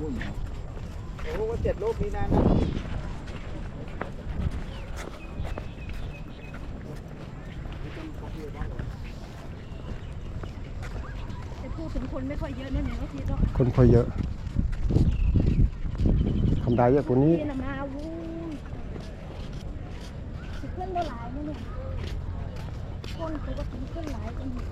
มุ่นเหรอโอ้ว่าเจ็ดรูปนี้นะนะแต่พูดถึงคนไม่ค่อยเยอะนั่นเองทีเนาะคนพอเยอะทำได้เยอะกว่านี้นี่นะมาวู้ยสิขึ้นก็หลายนะเนี่ยคนคือก็ถึงขึ้นหลายกันอยู่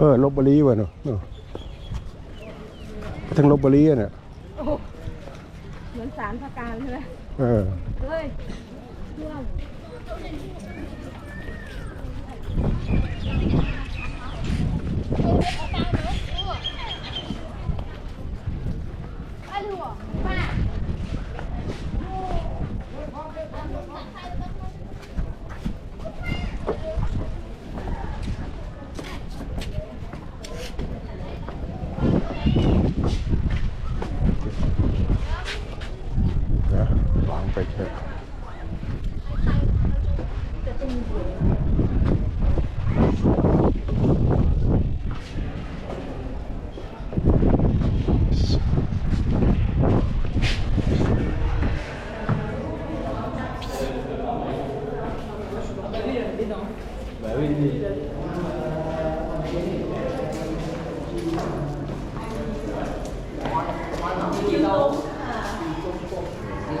เออลบบุรีวะเนาะเออไปทางลบบุรีอะเนี่ยโอ้โหเหมือนสารพระการใช่ไหมเออเฮ้ยเพื่อนนะ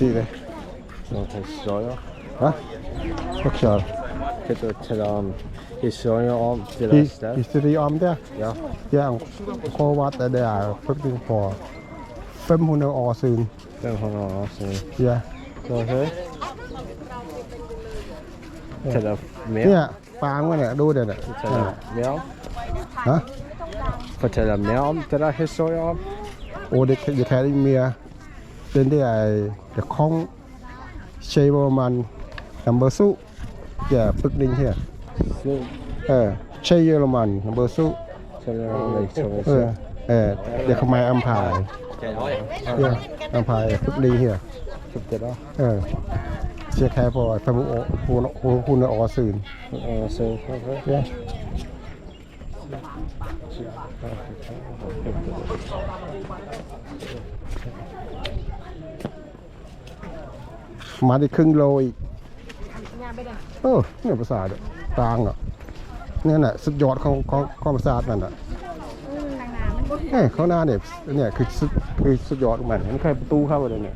ล่าติ๊กอะสี่เลย Någontingฮะก็เชียว Kötütçelam. Historien om ฮิ Filaster. ฮิสตรีออมเด้อ Ja. อย่างโควัดแต่เดียวเพิ่งพอเฟมหุ่นเอาออซึน 500 år sedan. เฮีย Så hur? Tälla เนี่ย mer. ฟางวะเนี่ยดูเดี๋ยวเนี่ย Tälla mer. ฮะ Fortälla mer om den där historien. โอ้เด็กเด็กแค่เมียเป็นได้ไอ้เด็กของเชยบมันนัมเบอร์สุอย่าปึกดิ้งเฮีย Så เออเชยเยอรมันนัมเบอ ร์สุ tälla liksom เออ så. เออเด็กขมายอัมพายเฮียอัมพายปึกดิ้งเฮีย Köpte det. เออเชียร์แค่พอฟมุโอฮูนฮูฮูนออซึน Och så hur? เฮีย มาได้ครึ่งโลอีกเออเนี่ยประสาทอะตางอะเนี่ยน่ะสุดยอดของของของประสาทนั่นอะทางนามันก็เอ้ยข้างหน้าเนี่ยเนี่ยคือสุดคือสุดยอดของมันมันแค่ประตูเข้าไปเลยเนี่ย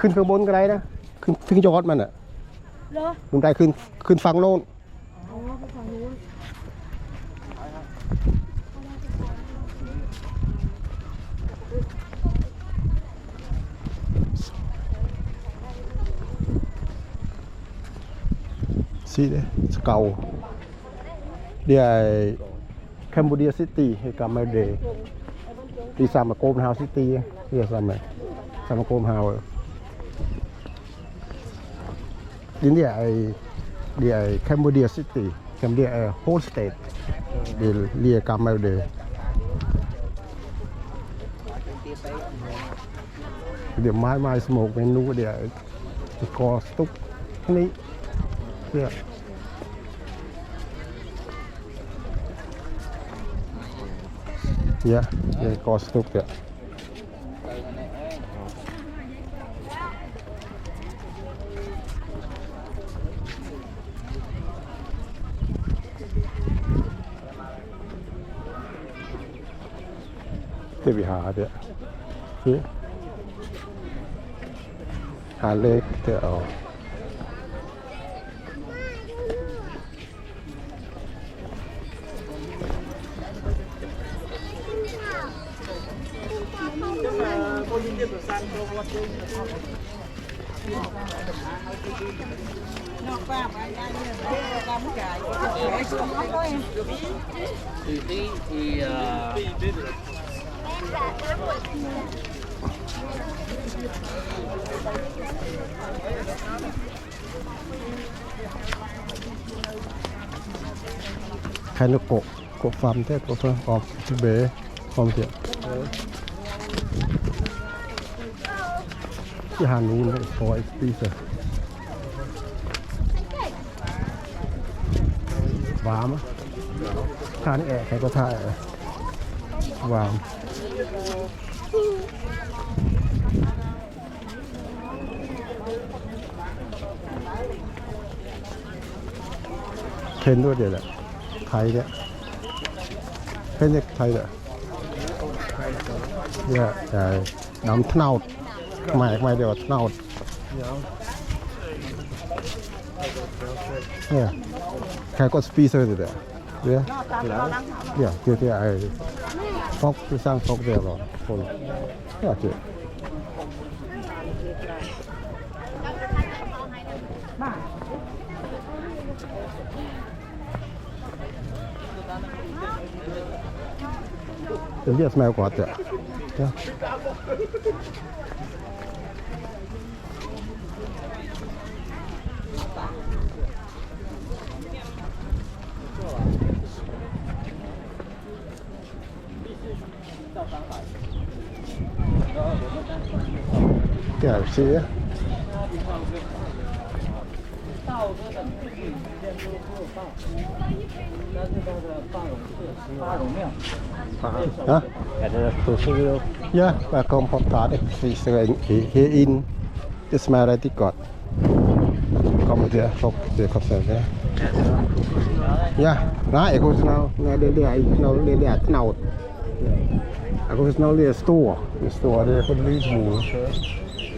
ขึ้นขึ้นข้างบนก็ได้นะ ขึ้นถึงยอดมันอะเหรอมึงได้ขึ้นขึ้นฝั่งโน้นอ๋อไปฝั่งนู้น See there? It's cow. They are Cambodia City. Here come my day. Đi sang mà Côm House City. Here sang mà. Sang mà Côm House. Đến địa ai địa ai Cambodia City. Cambodia ai whole state. Đi lia come my day. Địa mai mai smoke menu địa có stúc. Này. Yeah. Yeah, yeah, có stúc ที่วิหารเนี่ยที่หาเลขเดี๋ยวเอาที่ที่ที่ ครนกโกะโกะฟาร์มเทพโกะฟาร์มออกเบย์ฟาร์มเทียที่หานูนเลยพอไอ้ปีเซอร์หวามอะทานแอะใครก็ท่าแอะหวาม ken đua đấy là Thái đấy. Ken đấy Thái đấy. Dạ dạ. Đóng thân out mày mày đều thân out yeah cái con speed rồi đấy. Yeah yeah kia ai Fok, de sang fok de lo. Fok. Ja, tje. Ja. Ja. Ja. Ja. Ja. Ja. Zie je. 啊？Är det positivt? Ja, waar komt op daar? Is er een hierin? Is maar uit die kant. Kom het weer op de kant hè? Ja, nou, ik was nou, nou, dit is nou, dit is nou. Ik was nou weer stoor, de stoor, de voor de liefmoer.